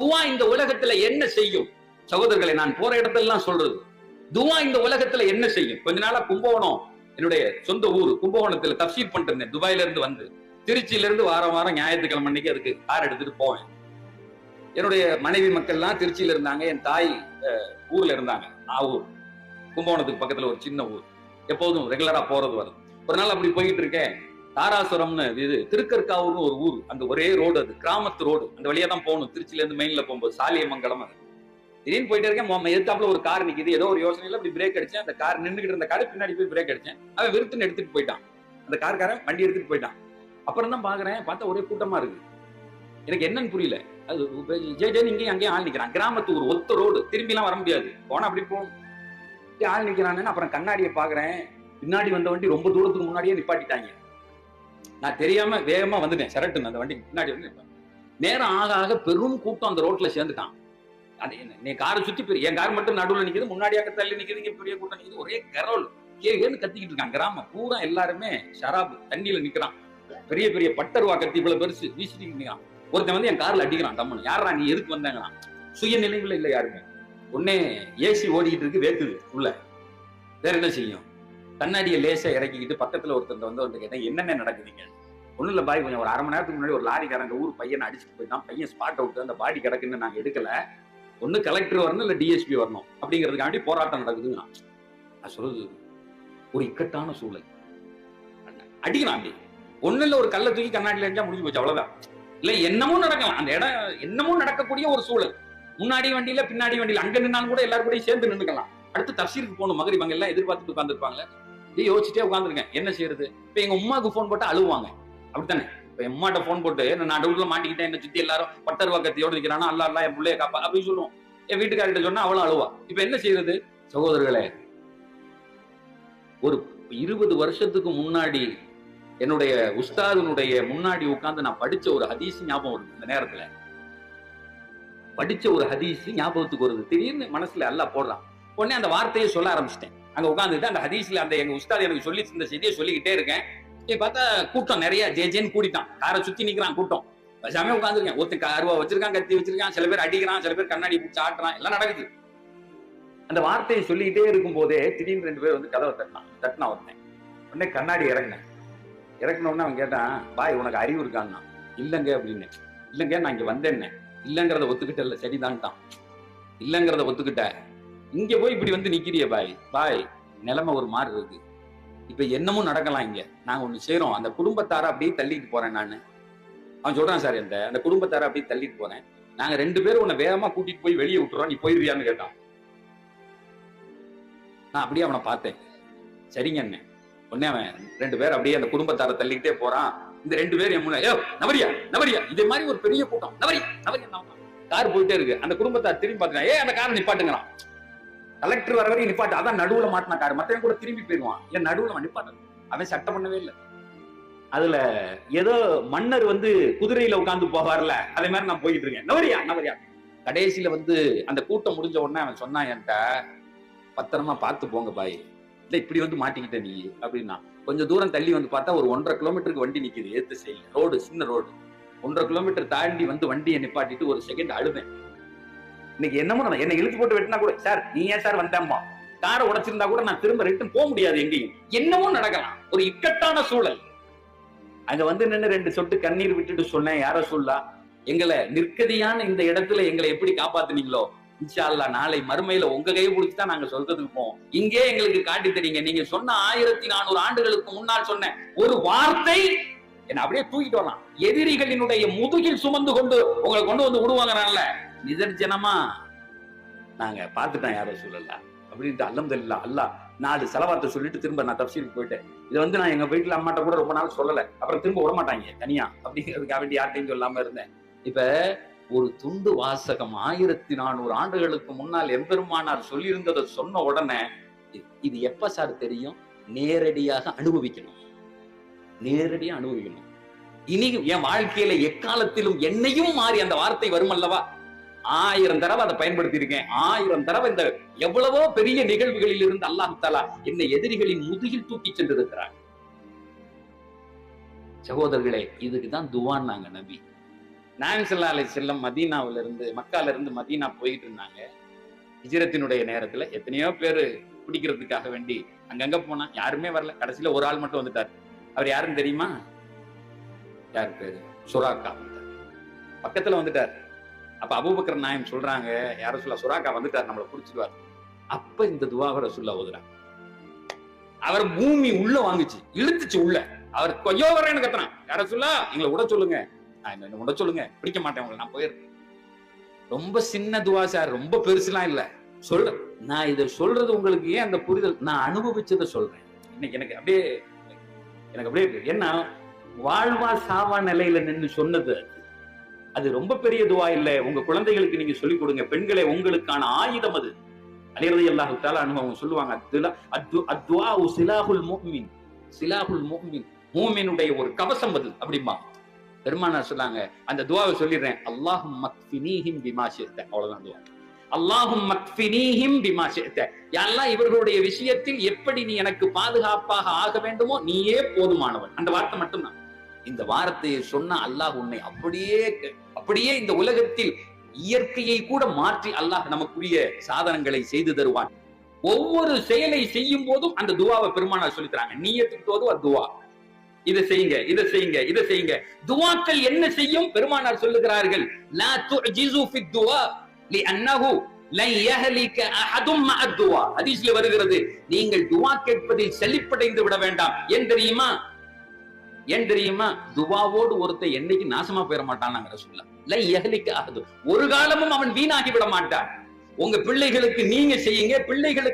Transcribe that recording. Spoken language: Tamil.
துவா இந்த உலகத்துல என்ன செய்யும்? சகோதரர்களை நான் போற இடத்தெல்லாம் சொல்றது. துவா இந்த உலகத்துல என்ன செய்யும்? கொஞ்ச நாளா கும்பகோணம் என்னுடைய சொந்த ஊர் கும்பகோணத்துல தப்சீர் பண்ணிட்டு இருந்தேன். துபாயில இருந்து வந்து. திருச்சியில இருந்து வாரம் வாரம் ஞாயிற்றுக்கிழமை அன்னைக்கு அதுக்கு கார் எடுத்துட்டு போவேன். என்னுடைய மனைவி மக்கள்லாம் திருச்சியில இருந்தாங்க. என் தாய் ஊர்ல இருந்தாங்க. நாவூர் கும்பகோணத்துக்கு பக்கத்துல ஒரு சின்ன ஊர். எப்போதும் ரெகுலரா போறது வருது ஒரு நாள் அப்படி போயிட்டு இருக்கேன். தாராசுரம்னு இது திருக்கற்காவூர்னு ஒரு ஊர். அந்த ஒரே ரோடு அது கிராமத்து ரோடு. அந்த வழியா தான் போகணும். திருச்சியில இருந்து மெயின்ல போகும்போது சாலியமங்கலம் அது. திடீர்னு போயிட்டே இருக்கேன் மொ- எதிர்த்தாப்புல ஒரு கார் நிக்குது. ஏதோ ஒரு யோசனையில அப்படி பிரேக் அடிச்சேன். அந்த கார் நின்றுகிட்டு இருந்த கார் பின்னாடி போய் பிரேக் அடிச்சேன். அவன் விருத்துன்னு எடுத்துட்டு போயிட்டான். அந்த கார்காரன் வண்டி எடுத்துட்டு போயிட்டான். அப்புறம் தான் பாக்குறேன் பார்த்தா ஒரே கூட்டமா இருக்கு. எனக்கு என்னன்னு புரியல. அது ஜே ஜே இங்கேயும் அங்கேயும் ஆள் நிக்கிறான். கிராமத்து ஒரு ஒத்த ரோடு. திரும்பிலாம் வர முடியாது. போனா அப்படி போகணும் ஆள் நிக்கிறான்னு அப்புறம் கண்ணாடியை பாக்குறேன் பின்னாடி வந்த வண்டி ரொம்ப தூரத்துக்கு முன்னாடியே நிப்பாட்டிட்டாங்க. நான் தெரியாம வேகமா வந்துட்டேன் சரட்டுன்னு அந்த வண்டி பின்னாடி வந்து நேரம் ஆக ஆக பெரும் கூட்டம் அந்த ரோட்ல சேர்ந்துட்டான். அது என்ன நீ காரை சுத்தி பெரிய என் கார் மட்டும் நடுவுல நிற்கிது முன்னாடியாக தள்ளி நிக்குது இங்கே பெரிய கூட்டம் நிற்கிது ஒரே கரோல். கேன்னு கத்திக்கிட்டு இருக்கான். கிராமம் பூரா எல்லாருமே ஷராப் தண்ணியில நிக்கிறான். பெரிய பெரிய பட்டருவா கத்தி இவ்வளவு பெருசு வீசிட்டு நிற்கிறான் ஒருத்தன் வந்து என் கார்ல அடிக்கிறான் தம்மன் யாரா நீ எதுக்கு வந்தாங்களாம். சுய நினைவுல இல்ல யாருமே. உடனே ஏசி ஓடிக்கிட்டு இருக்கு வேக்குது உள்ள. வேற என்ன செய்யும்? கண்ணாடியை லேசா இறக்கிக்கிட்டு பக்கத்துல ஒருத்தன் வந்து வந்து கேட்டேன் என்னென்ன நடக்குதுங்க ஒன்றும் இல்லை பாய் கொஞ்சம் ஒரு அரை மணி நேரத்துக்கு முன்னாடி ஒரு லாரிக்காரங்க ஊர் பையனை அடிச்சுட்டு போயிட்டான். பையன் ஸ்பாட் அவுட் அந்த பாடி கிடக்குன்னு நாங்கள் எடுக்கல. ஒண்ணு கலெக்டர் வரணும் இல்லை டிஎஸ்பி வரணும். அப்படிங்கிறதுக்காண்டி போராட்டம் நடக்குதுங்க. நான் சொல்றது ஒரு இக்கட்டான சூழல். அடிக்கலாம் அப்படி. ஒன்றும் இல்லை ஒரு கல்ல தூக்கி கண்ணாடியில இருந்தால் முடிஞ்சு போச்சு அவ்வளோதான் இல்லை என்னமோ நடக்கலாம். அந்த இடம் என்னமோ நடக்கக்கூடிய ஒரு சூழல். முன்னாடி வண்டியில பின்னாடி வண்டியில அங்க நின்னாலும் கூட எல்லாரும் கூட சேர்ந்து நின்னுக்கலாம். அடுத்து தப்சீருக்கு போகணும். மகரி இவங்க எல்லாம் எதிர்பார்த்துட்டு உட்காந்துருப்பாங்க இதே யோசிச்சுட்டே உட்காந்துருக்கேன் என்ன செய்யறது? இப்போ எங்க உமாவுக்கு ஃபோன் போட்டு அழுவாங்க. அப்படித்தானே? இப்ப எம்மாட்ட உமாட்ட போன் போட்டு நான் டவுட்ல மாட்டிக்கிட்டேன் என்ன சுத்தி எல்லாரும் பட்டர் வாக்கத்தையோடு நிக்கிறானா அல்லா அல்லா என் பிள்ளைய காப்பா. அப்படின்னு சொல்லுவோம். என் வீட்டுக்காரிட்ட சொன்னா அவளும் அழுவா. இப்ப என்ன செய்யறது சகோதரர்களே ஒரு இருபது வருஷத்துக்கு முன்னாடி என்னுடைய உஸ்தாதினுடைய முன்னாடி உட்கார்ந்து நான் படிச்ச ஒரு ஹதீஸ் ஞாபகம் வருது இந்த நேரத்துல. படிச்ச ஒரு ஹதீஸ் ஞாபகத்துக்கு வருது. திடீர்னு மனசுல அல்லா போடுறான். உடனே அந்த வார்த்தையை சொல்ல ஆரம்பிச்சிட்டேன். அங்க உட்காந்துட்டு அந்த ஹதீஸ்ல அந்த எங்க உஸ்தாத் எனக்கு சொல்லி இந்த செய்தியை சொல்லிக்கிட்டே இருக்கேன். இப்ப பார்த்தா கூட்டம் நிறைய. ஜே ஜேன்னு கூடிட்டான். காரை சுத்தி நிக்கிறான் கூட்டம். பேசாம உட்காந்துருக்கேன் ஒருத்தன் அருவா வச்சிருக்கான் கத்தி வச்சிருக்கான் சில பேர் அடிக்கிறான் சில பேர் கண்ணாடி பிடிச்சி ஆட்டுறான். எல்லாம் நடக்குது. அந்த வார்த்தையை சொல்லிக்கிட்டே இருக்கும் போதே திடீர்னு ரெண்டு பேர் வந்து கதவை தட்டினான். தட்டினா ஒருத்தன் உடனே கண்ணாடி இறங்கினேன் இறக்குன உடனே அவன் கேட்டான் பாய் உனக்கு அறிவு இருக்கான்னா? இல்லைங்க அப்படின்னு. இல்லைங்க நான் இங்க வந்தேன்னே. இல்லைங்கிறத ஒத்துக்கிட்ட இல்ல சரிதான்ட்டான். இல்லைங்கிறத ஒத்துக்கிட்ட. இங்க போய் இப்படி வந்து நிக்கிறிய பாய். பாய் நிலைமை ஒரு மாதிரி இருக்கு. இப்ப என்னமும் நடக்கலாம் இங்க. நாங்க ஒண்ணு செய்யறோம் அந்த குடும்பத்தார அப்படியே தள்ளிட்டு போறேன் நானு. அவன் சொல்றான் சார் அந்த அந்த குடும்பத்தார அப்படியே தள்ளிட்டு போறேன். நாங்க ரெண்டு பேரும் உன்னை வேகமா கூட்டிட்டு போய் வெளியே விட்டுறோம். நீ போயிருவியான்னு கேட்டான். நான் அப்படியே அவனை பார்த்தேன். சரிங்க என்ன உடனே அவன் ரெண்டு பேர் அப்படியே அந்த குடும்பத்தார தள்ளிக்கிட்டே போறான். இந்த ரெண்டு பேரும் என் ஏ நவரியா நவரியா இதே மாதிரி ஒரு பெரிய கூட்டம். நவரி நவரியா கார் போயிட்டே இருக்கு. அந்த குடும்பத்தார் திரும்பி பாத்துக்கலாம் ஏ அந்த காரை நிப்பாட்டுங்கிறான் கலெக்டர் வர வரைக்கும் நிப்பாட்டு. அதான் நடுவுல மாட்டின கார். மத்தவன் கூட திரும்பி போயிடுவான். ஏன் நடுவுல அவன் நிப்பாட்டு அவன் சட்டம் பண்ணவே இல்லை. அதுல ஏதோ மன்னர் வந்து குதிரையில உட்கார்ந்து போவார்ல. அதே மாதிரி நான் போயிட்டு இருக்கேன். நவரியா நவரியா கடைசியில வந்து அந்த கூட்டம் முடிஞ்ச உடனே அவன் சொன்னான் என்கிட்ட பத்திரமா பார்த்து போங்க பாய். இல்ல இப்படி வந்து மாட்டிக்கிட்ட நீ அப்படின்னா. கொஞ்சம் தூரம் தள்ளி வந்து பார்த்தா ஒரு ஒன்றரை கிலோமீட்டருக்கு வண்டி நிக்குது. ஏத்து செய்யல ரோடு சின்ன ரோடு. ஒன்றரை கிலோமீட்டர் தாண்டி வந்து வண்டியை நிப்பாட்டிட்டு ஒரு செகண்ட் அழுவேன் இன்னைக்கு என்னமோ நம்ம என்னை இழுத்து போட்டு வெட்டினா கூட சார் நீ ஏன் சார் வந்தேம்மா? காரை உடைச்சிருந்தா கூட நான் திரும்ப ரிட்டன் போக முடியாது எங்கேயும். என்னமோ நடக்கலாம். ஒரு இக்கட்டான சூழல். அங்க வந்து நின்னு ரெண்டு சொட்டு கண்ணீர் விட்டுட்டு சொன்னேன். யார சொல்லா எங்களை நிற்கதியான இந்த இடத்துல எங்களை எப்படி காப்பாத்துனீங்களோ? இன்ஷா நாளை மறுமையில உங்க கையை பிடிச்சிதான் நாங்க சொல்றதுக்கு போவோம். இங்கே எங்களுக்கு காட்டி தரீங்க. நீங்க சொன்ன ஆயிரத்தி நானூறு ஆண்டுகளுக்கு முன்னால் சொன்ன ஒரு வார்த்தை என்ன அப்படியே தூக்கிட்டு வரலாம். எதிரிகளினுடைய முதுகில் சுமந்து கொண்டு உங்களை கொண்டு வந்து விடுவாங்கனால நிதர்ஜனமா நாங்க பார்த்துட்டோம் யாரோ சொல்லல. அப்படின்ட்டு அல்லம் தெரியல அல்லா நாலு செலவாத்தை சொல்லிட்டு திரும்ப நான் தப்சீலுக்கு போயிட்டேன். இதை வந்து நான் எங்க வீட்டுல அம்மாட்ட கூட ரொம்ப நாள் சொல்லல. அப்புறம் திரும்ப விட மாட்டாங்க தனியா. அப்படிங்கிறதுக்காக வேண்டி யார்ட்டையும் சொல்லாம இருந்தேன். இப்ப ஒரு துண்டு வாசகம் ஆயிரத்தி நானூறு ஆண்டுகளுக்கு முன்னால் எம்பெருமானார் சொல்லியிருந்ததை சொன்ன உடனே இது எப்ப சார் தெரியும்? நேரடியாக அனுபவிக்கணும். நேரடியா அனுபவிக்கணும். இனி என் வாழ்க்கையில எக்காலத்திலும் என்னையும் மாறி அந்த வார்த்தை வரும் அல்லவா ஆயிரம் தடவை அதை பயன்படுத்தி இருக்கேன் ஆயிரம் தடவை இந்த எவ்வளவோ பெரிய நிகழ்வுகளில் இருந்து அல்லாஹ் தலா என்னை எதிரிகளின் முதுகில் தூக்கி சென்றிருக்கிறார். சகோதரர்களே இதுக்குதான் துவான் நாங்க நபி. நாயன்சல்லா ஸல்லல்லாஹு செல்லம் மதீனாவுல இருந்து மக்கால இருந்து மதீனா போயிட்டு இருந்தாங்க. ஹிஜரத்தினுடைய நேரத்துல எத்தனையோ பேர் பிடிக்கிறதுக்காக வேண்டி அங்கங்க போனா யாருமே வரல. கடைசியில ஒரு ஆள் மட்டும் வந்துட்டார். அவர் யாருன்னு தெரியுமா? யார் பேரு? சுராக்கா வந்தார். பக்கத்துல வந்துட்டார். அப்ப அபூபக்கர் நாயம் சொல்றாங்க யார சொல்ல சுராக்கா வந்துட்டார் நம்மளை பிடிச்சிடுவார். அப்ப இந்த துவாவை சொல்ல ஓதுறாங்க. அவர் பூமி உள்ள வாங்குச்சு இழுத்துச்சு உள்ள. அவர் கொய்யோ வரேன்னு கத்துறான். யார சொல்லா எங்களை விட சொல்லுங்க. நான் என்ன விட சொல்லுங்க. பிடிக்க மாட்டேன் உங்களை நான் போயிருக்கேன் ரொம்ப சின்ன துவா சார் ரொம்ப பெருசுலாம் இல்ல. சொல்றேன் நான் இதை சொல்றது உங்களுக்கு ஏன் அந்த புரிதல்? நான் அனுபவிச்சதை சொல்றேன். இன்னைக்கு எனக்கு அப்படியே எனக்கு அப்படியே இருக்கு. ஏன்னா வாழ்வா சாவா நிலையில நின்னு சொன்னது அது. ரொம்ப பெரிய துவா இல்ல. உங்க குழந்தைகளுக்கு நீங்க சொல்லிக் கொடுங்க. பெண்களே உங்களுக்கான ஆயுதம் அது. அலிரதி அல்லாஹு தாலா அவங்க சொல்லுவாங்க அத்துலா- சிலாஹுல் முஃமின். சிலாஹுல் மூமினுடைய ஒரு கவசம் அது அப்படிமா பெருமானார் சொன்னாங்க அந்த துவாவை சொல்லிடுறேன். அல்லாஹும் மக்ஃபினீஹிம் பிமா ஷிஅ்த. அவ்வளவுதான் துவா. அல்லாஹும் மக்ஃபினீஹிம் பிமா ஷிஅ்த. யாரெல்லாம் இவர்களுடைய விஷயத்தில் எப்படி நீ எனக்கு பாதுகாப்பாக ஆக வேண்டுமோ நீயே போதுமானவன். அந்த வார்த்தை மட்டும்தான். இந்த வார்த்தையை சொன்ன அல்லாஹ் உன்னை அப்படியே அப்படியே இந்த உலகத்தில் இயற்கையை கூட மாற்றி அல்லாஹ் நமக்குரிய சாதனங்களை செய்து தருவான். ஒவ்வொரு செயலை செய்யும் போதும் அந்த துவாவை பெருமானார் சொல்லித்தராங்க நீயத்துக்கு தோது துவா. இதை செய்யுங்க இதை செய்யுங்க இதை செய்யுங்க. துவாக்கள் என்ன செய்யும்? பெருமானார் சொல்லுகிறார்கள் லா துஜிசு ஃபி துவா லன் யஹலிக அஹதும் மஅ துவா. ஹதீஸ்ல வருகிறது நீங்கள் துவா கேட்பதில் செழிப்படைந்து விட வேண்டாம். ஏன் தெரியுமா? ஏன் தெரியுமா? துவாவோடு ஒருத்தன் என்னைக்கு நாசமா போயிட மாட்டான் ரசூல்லா லை யஹலிக ஒரு காலமும் அவன் வீணாகி விட மாட்டான். உங்க பிள்ளைகளுக்கு நீங்க செய்யுங்க பிள்ளைகளுக்கு